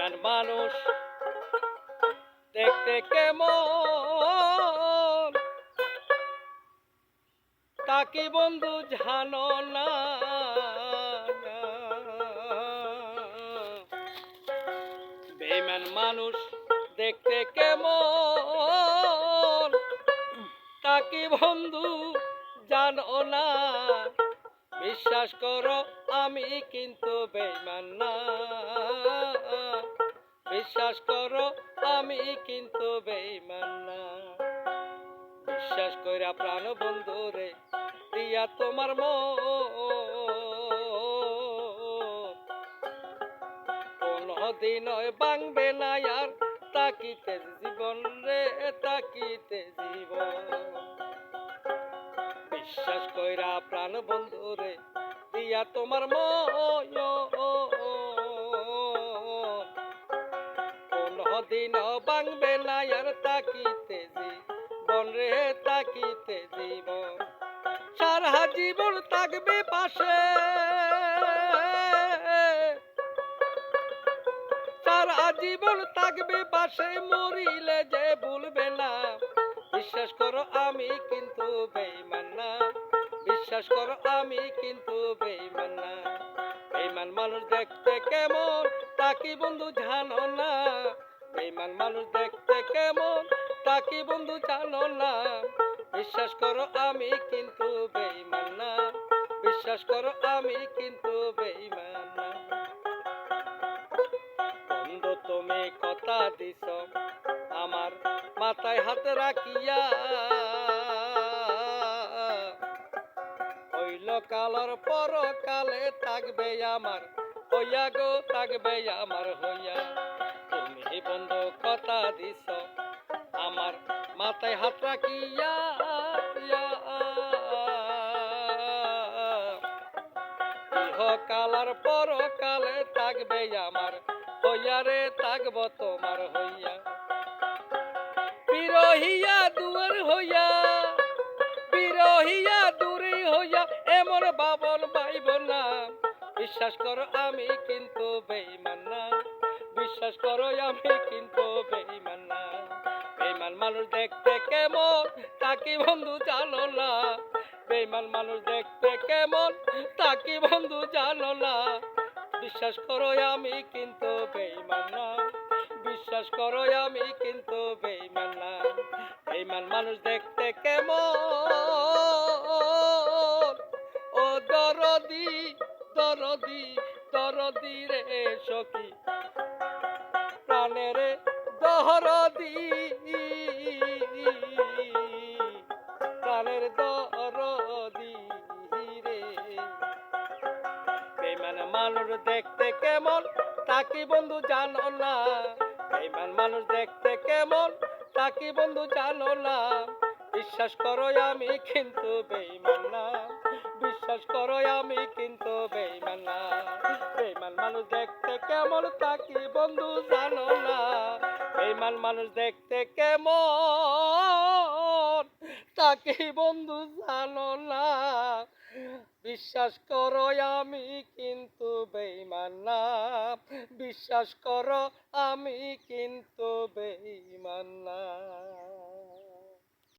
বেইমান মানুষ। দেখতে কেমন? তাকে বন্ধু জানো না? বেইমান মানুষ, দেখতে কেমন? তাকে বন্ধু জানো না? বিশ্বাস করো, আমি কিন্তু বেইমান না। বিশ্বাস করো, আমি কিন্তু বেইমান না। বিশ্বাস কইরা প্রাণ বন্ধু রে, দিয়া তোমার কোনদিন বাংবে না আর, তাকিতে জীবন রে, তাকিতে জীবন। বিশ্বাস কইরা প্রাণ বন্ধু রে, দিয়া তোমার কোনদিন বাংবে না আর তাকিতে জীবন রে, তাকিতে জীবন। সারা জীবন থাকবে পাশে। সারা জীবন থাকবে পাশে, মরিলে যে ভুলবে না। বিশ্বাস করো আমি কিন্তু বেইমান না। বিশ্বাস করো আমি কিন্তু বেইমান না। বেইমান মানুষ দেখতে কেমন, তাকি বন্ধু জানো না। বেইমান মানুষ দেখতে কেমন? তাকি বন্ধু জানো না? বিশ্বাস করো আমি কিন্তু বেইমান না। বিশ্বাস করো আমি কিন্তু বেইমান না। বন্ধু, তুমি কথা দিছ, আমার মাথায় হাত রাখিয়া। হইল কালর পর কালে থাকবে আমার, হইয়া গো, থাকবে আমার হইয়া। তুমি বন্ধু কথা দিছ। আমার মাথায় হাত রাখিয়া। ইহকালার পর কালে থাকবে আমার, হইয়া রে থাকব তোমার হইয়া। বিরহিয়া দুয়ার হইয়া, বিরহিয়া দূরে হইয়া, এমন বাবন পাইব না। বিশ্বাস করো আমি কিন্তু বেইমান না। বিশ্বাস করো, আমি কিন্তু বেইমান না। বেইমান মানুষ দেখতে কেমন তাকি বন্ধু জানো না। বেইমান মানুষ দেখতে কেমন তাকি বন্ধু জানো না। বিশ্বাস করো, আমি কিন্তু বেইমান না। বিশ্বাস করো, আমি কিন্তু বেইমান না। বেইমান মানুষ দেখতে কেমন। ও দরদি দরদি দরদি রে সখী। প্রাণের দরদি প্রাণের দরদি রে। বেমান মানুষ দেখতে কেমন? তাকি বন্ধু জানো না? বেমান মানুষ দেখতে কেমন? তাকি বন্ধু জানো না? বিশ্বাস করো আমি কিন্তু বেইমান না। বিশ্বাস করো আমি কিন্তু বেইমান না। বেইমান মানুষ দেখতে কেমন তাকি বন্ধু জানো না। বেইমান মানুষ দেখতে কেমন তাকে বন্ধু জানো না। বিশ্বাস করো আমি কিন্তু বেইমান না। বিশ্বাস করো আমি কিন্তু বেইমান না।